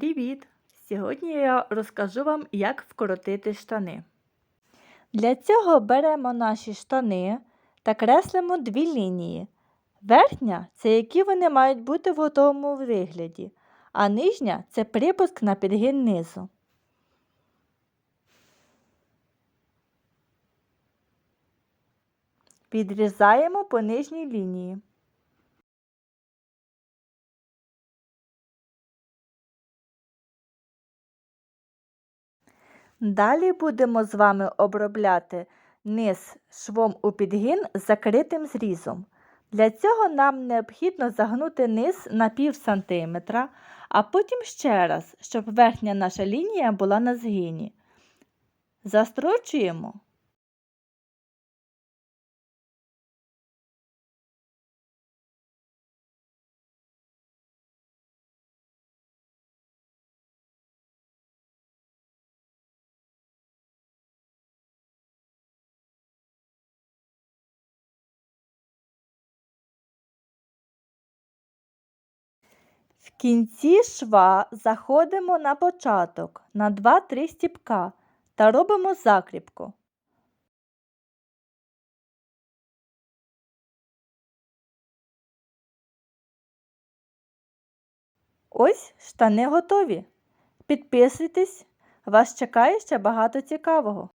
Привіт! Сьогодні я розкажу вам, як вкоротити штани. Для цього беремо наші штани та креслимо дві лінії. Верхня це які вони мають бути в готовому вигляді, а нижня це припуск на підгин низу. Підрізаємо по нижній лінії. Далі будемо з вами обробляти низ швом у підгін з закритим зрізом. Для цього нам необхідно загнути низ на пів сантиметра, а потім ще раз, щоб верхня наша лінія була на згині. Застрочуємо. В кінці шва заходимо на початок на 2-3 стіпка та робимо закріпку. Ось штани готові. Підписуйтесь, вас чекає ще багато цікавого.